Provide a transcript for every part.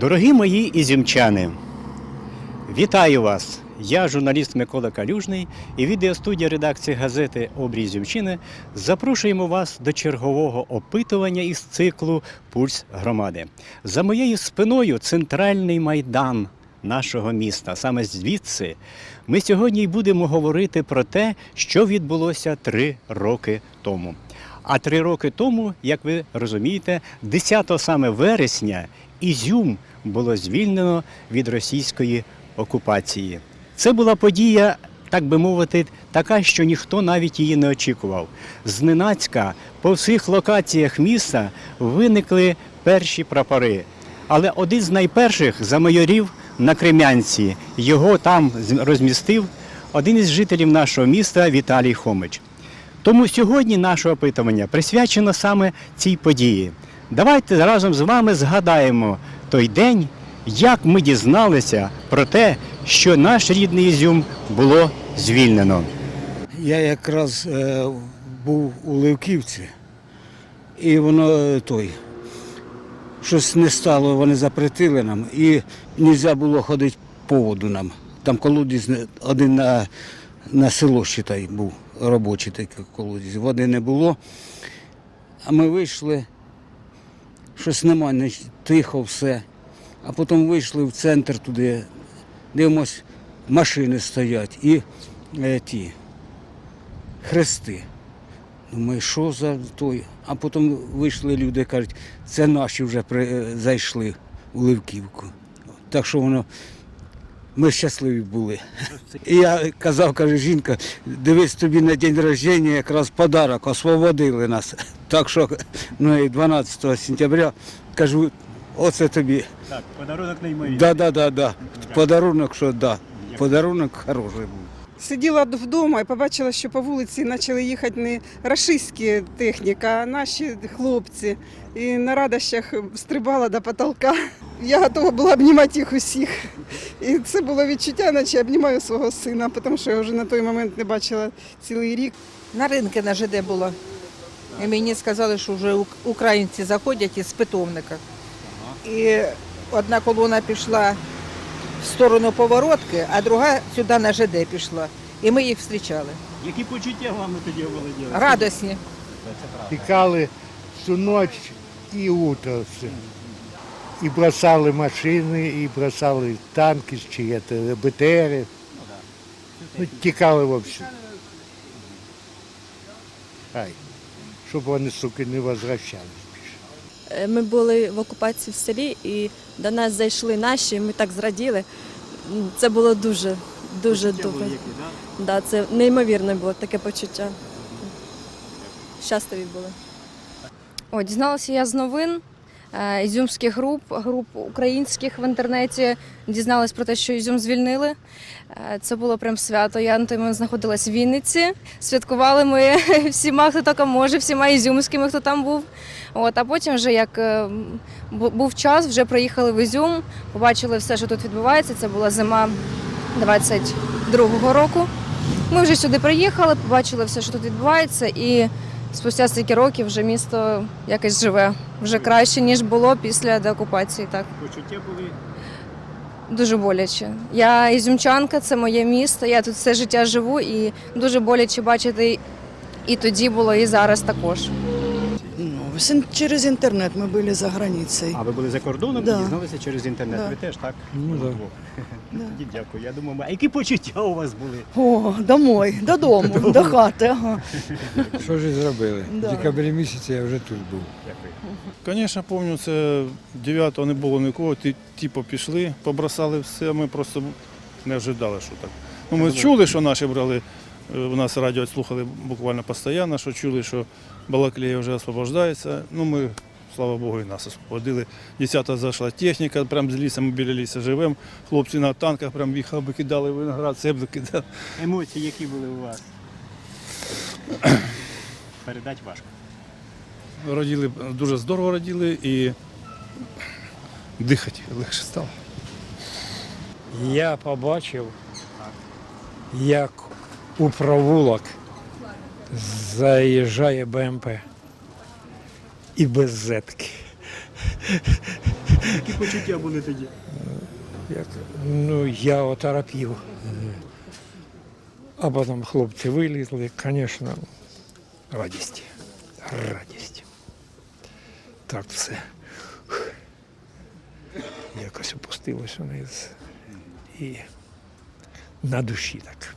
Дорогі мої ізюмчани, вітаю вас! Я журналіст Микола Калюжний і відеостудія редакції газети Обрій Ізюмщини запрошуємо вас до чергового опитування із циклу Пульс громади. За моєю спиною центральний майдан нашого міста. Саме звідси ми сьогодні й будемо говорити про те, що відбулося три роки тому. А три роки тому, як ви розумієте, 10 саме вересня Ізюм було звільнено від російської окупації. Це була подія, так би мовити, така, що ніхто навіть її не очікував. Зненацька по всіх локаціях міста виникли перші прапори. Але один з найперших замайорів на Кремянці. Його там розмістив один із жителів нашого міста Віталій Хомич. Тому сьогодні наше опитування присвячено саме цій події. Давайте разом з вами згадаємо той день, як ми дізналися про те, що наш рідний Ізюм було звільнено. Я якраз е, був у Левківці, і воно е, той. Щось не стало, вони запретили нам, і не можна було ходити по воду нам. Там колодязь один на, на село считай, був робочий такий колодязь. Води не було. А ми вийшли, щось немає, не- тихо все. А потім вийшли в центр туди, дивимось, машини стоять і е, ті хрести. Думаю, що за той? А потім вийшли люди, кажуть, це наші вже при, е, зайшли у Ливківку. Так що воно. Ми щасливі були. І я казав, каже, жінка, дивись тобі на день народження якраз подарок, освободили нас. Так що ну, і 12 сентября кажу, оце тобі. Так, подарунок неймовірний. Да, да, да, да. Подарунок, що да. Подарунок хороший був. Сиділа вдома і побачила, що по вулиці почали їхати не рашистські техніка, а наші хлопці. І на радощах стрибала до потолка. Я готова була обнімати їх усіх. І це було відчуття, наче обнімаю свого сина, тому що я вже на той момент не бачила цілий рік. На ринку на ЖД було. І мені сказали, що вже українці заходять із питомника. І одна колона пішла в сторону поворотки, а друга сюди на ЖД пішла. І ми їх зустрічали. Які почуття вам тоді оволоділи? Радосні. Тікали всю ніч і утро все. І бросали машини, і бросали танки чи это, БТРи. Ну, тікали взагалі. Ай, щоб вони, суки, не возвращались більше. Е, Ми були в окупації в селі і до нас зайшли наші, і ми так зраділи. Це було дуже, дуже добре. Да, це неймовірне було таке почуття. Щасливі були. О, дізналася я з новин ізюмських груп, груп українських в інтернеті. Дізналась про те, що Ізюм звільнили. Е, Це було прям свято. Я на той момент знаходилась в Вінниці. Святкували ми всіма, хто тільки може, всіма ізюмськими, хто там був. От, а потім, вже як е, був час, вже приїхали в Ізюм, побачили все, що тут відбувається. Це була зима 22-го року. Ми вже сюди приїхали, побачили все, що тут відбувається, і спустя стільки років вже місто якось живе вже краще, ніж було після деокупації. Так Почуття були дуже боляче. Я ізюмчанка, це моє місто. Я тут все життя живу, і дуже боляче бачити і тоді було, і зараз також. Через интернет мы были за границей. А ви були за кордоном Да. і дізналися через інтернет. Да. Ви теж так? Ну, да. Да. Тоді дякую. Я думаю, а які почуття у вас були? О, домой, додому, до хати. Ага. Що ж і зробили? Да. В декабрі місяці я вже тут був. Дякую. Звісно, пам'ятаю, це 9-го не було нікого, ті, типу пішли, побросали все, ми просто не ожидали, що так. Ну, ми чули, що наші брали, у нас радіо слухали буквально постійно, що чули, що Балаклея вже освобождається. Ну, ми, слава Богу, і нас освободили. 10-та зайшла техніка, прямо з лісом, ми біля лісу живемо. Хлопці на танках прям їхали, кидали виноград, цеблю кидали. Емоції, які були у вас? Передати важко. Раділи, дуже здорово раділи і дихати легше стало. Я побачив, як у провулок заїжджає БМП і без зетки. Які почуття були тоді? Як, ну, я оторопів. А потім хлопці вилізли, звісно, радість. Радість. Так все. Якось опустилось вниз. І на душі так.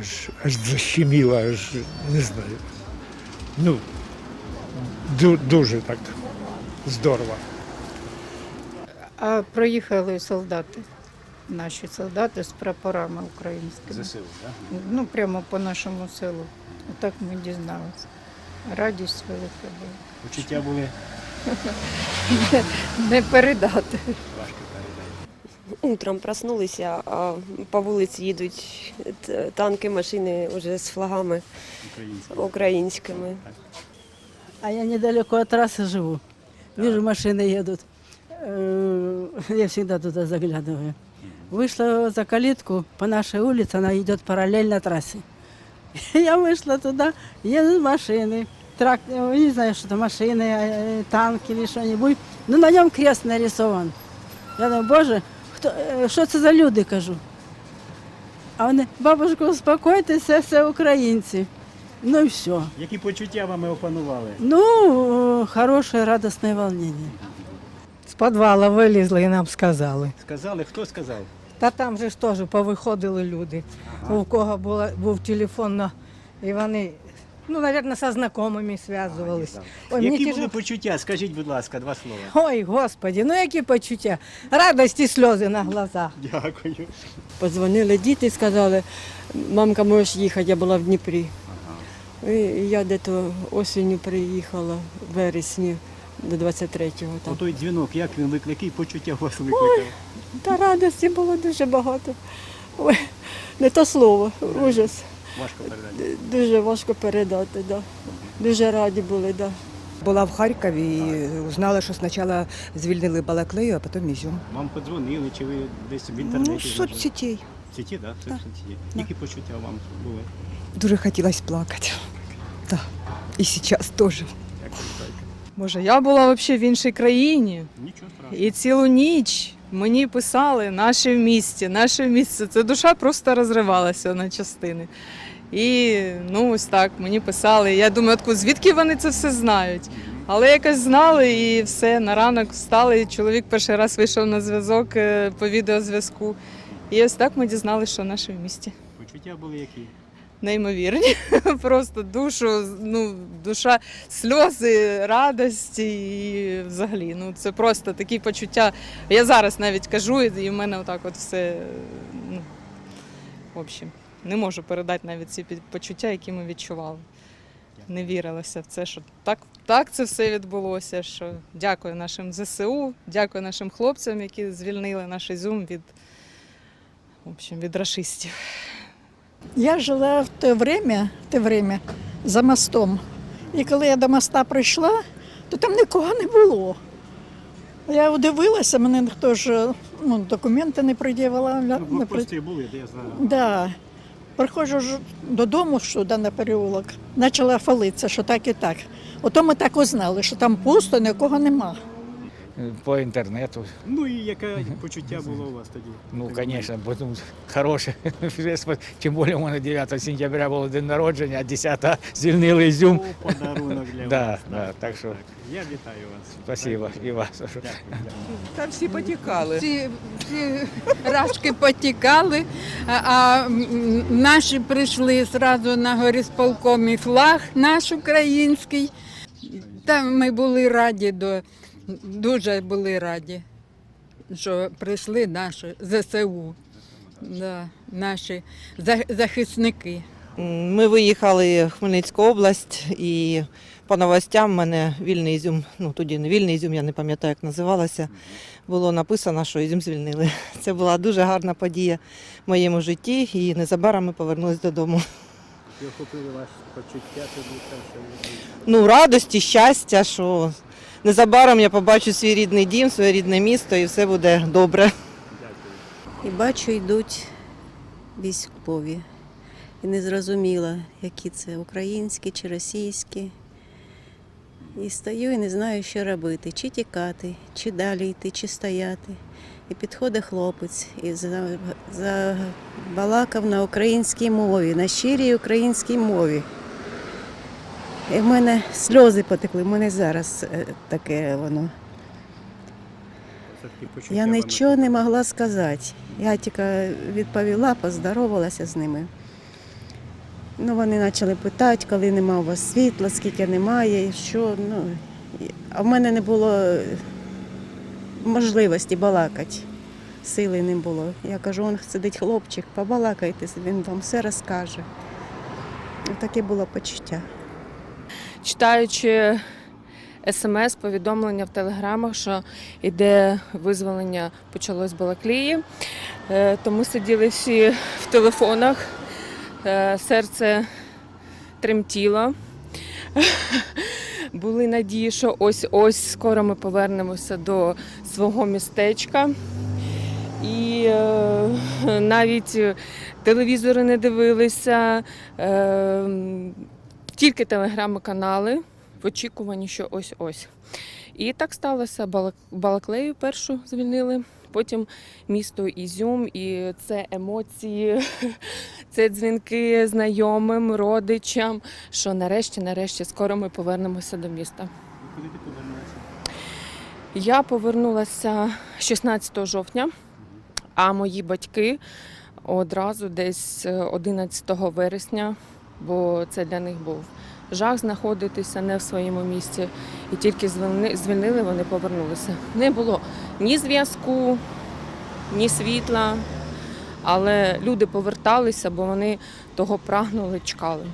Аж, аж защеміло, аж не знаю. Ну, ду- дуже так здорово. А проїхали солдати, наші солдати з прапорами українськими. ЗСУ, так? Ну, прямо по нашому селу. Отак ми дізналися. Радість велика була. Почуття були Не передати Утром проснулися, а по вулиці їдуть т- танки, машини вже з флагами українські. українськими. А я недалеко от трассы живу. Вижу, машины едут. Э, Я всегда туда заглядываю. Вышла за калитку по нашей улице, она идет параллельно трассе. Я вышла туда, едут машины, трак, э, не знаю, что это машины, э, танки или что-нибудь. Ну, на нем крест нарисован. Я думаю, боже, хто, е, що це за люди, кажу. А вони, бабушка, успокойтеся, все українці. Ну і все. Які почуття вами опанували? Ну, хорошее радостное волнение. З підвала вилізли і нам сказали. Сказали, хто сказав? Та там же ж теж повиходили люди. У кого була, був телефон, на, і вони, ну, мабуть, зі знайомими зв'язувалися. Ой, мені Які тяжело. були почуття? Скажіть, будь ласка, два слова. Ой, Господи, ну які почуття. Радість і сльози на глазах. Дякую. Позвонили діти і сказали, мамка, можеш їхати, я була в Дніпрі. І я десь осінню приїхала, в вересні до 23-го. Там. Отой дзвінок, як він викликав, які почуття у вас викликав? Та радості було дуже багато. Ой, не то слово, ужас. Важко передати. Дуже важко передати, да. Дуже раді були, да. Була в Харкові і узнала, що спочатку звільнили Балаклею, а потім Ізюм. Вам подзвонили, чи ви десь в інтернеті? Ну, з соцсетей. В сіті, так? Да? Які почуття вам були? Дуже хотілося плакати. Так. І зараз теж. Боже, я була взагалі в іншій країні. Нічого страшного. І цілу ніч мені писали наше в місті, наше місце. Це душа просто розривалася на частини. І ну ось так мені писали. Я думаю, откуда, звідки вони це все знають? Але якось знали і все, на ранок встали. і Чоловік перший раз вийшов на зв'язок е, по відеозв'язку. І ось так ми дізналися, що наше в місті. Почуття були які? Неймовірні. Просто душу, ну, душа, сльози, радості і взагалі. Ну, це просто такі почуття. Я зараз навіть кажу, і в мене отак от все. Ну, в общем, не можу передати навіть ці почуття, які ми відчували. Не вірилося в це, що так, так це все відбулося. Що дякую нашим ЗСУ, дякую нашим хлопцям, які звільнили наш Ізюм від, в общем, від рашистів. Я жила в те время, те время за мостом. І коли я до моста прийшла, то там нікого не було. Я удивилася, мене ніхто ж ну, документи не пред'явила. Ну, не пред- були, де я знаю. Да. Приходжу ж додому сюди на переулок, почала хвалитися, що так і так. Ото ми так узнали, що там пусто, нікого нема. По інтернету. Ну і яке почуття було у вас тоді? Ну, звісно, потім хороше. Тим більше у мене 9 сентября був день народження, а 10 звільнили О, подарунок для Да, вас. да, так що Я вітаю вас. спасибо і вас. Дякую. дякую. Там всі потікали. Всі, всі рашки потікали, а, наші прийшли одразу на горісполкомі флаг наш український. Там ми були раді, до, дуже були раді, що прийшли наші ЗСУ, да, наші захисники. Ми виїхали в Хмельницьку область і по новостям в мене вільний ізюм, ну тоді не вільний ізюм, я не пам'ятаю, як називалося. Було написано, що ізюм звільнили. Це була дуже гарна подія в моєму житті, і незабаром ми повернулися додому. Чи охопили вас почуття тоді? ви- Ну, радості, щастя, що незабаром я побачу свій рідний дім, своє рідне місто, і все буде добре. І бачу, йдуть військові. І не зрозуміла, які це українські чи російські. І стою і не знаю, що робити, чи тікати, чи далі йти, чи стояти. І підходить хлопець і забалакав на українській мові, на щирій українській мові. І в мене сльози потекли, в мене зараз е, таке воно. Я нічого не могла сказати. Я тільки відповіла, поздоровалася з ними. Ну, вони почали питати, коли нема у вас світла, скільки немає, що. Ну, а в мене не було е, можливості балакати. Сили не було. Я кажу, он сидить хлопчик, побалакайте, він вам все розкаже. Таке було почуття. Читаючи смс, повідомлення в телеграмах, що йде визволення, почалось Балаклії. Е, Тому сиділи всі в телефонах, е, серце тремтіло. Були надії, що ось-ось скоро ми повернемося до свого містечка. І е, навіть телевізори не дивилися, е, тільки телеграм-канали в очікуванні, що ось-ось. І так сталося. Балаклею першу звільнили, потім місто Ізюм, і це емоції, це дзвінки знайомим, родичам, що нарешті, нарешті, скоро ми повернемося до міста. Куди ти повернулася? Я повернулася 16 жовтня, а мої батьки одразу десь е, 11 вересня, бо це для них був жах знаходитися не в своєму місці. І тільки звільнили, вони повернулися. Не було ні зв'язку, ні світла, але люди поверталися, бо вони того прагнули, чекали.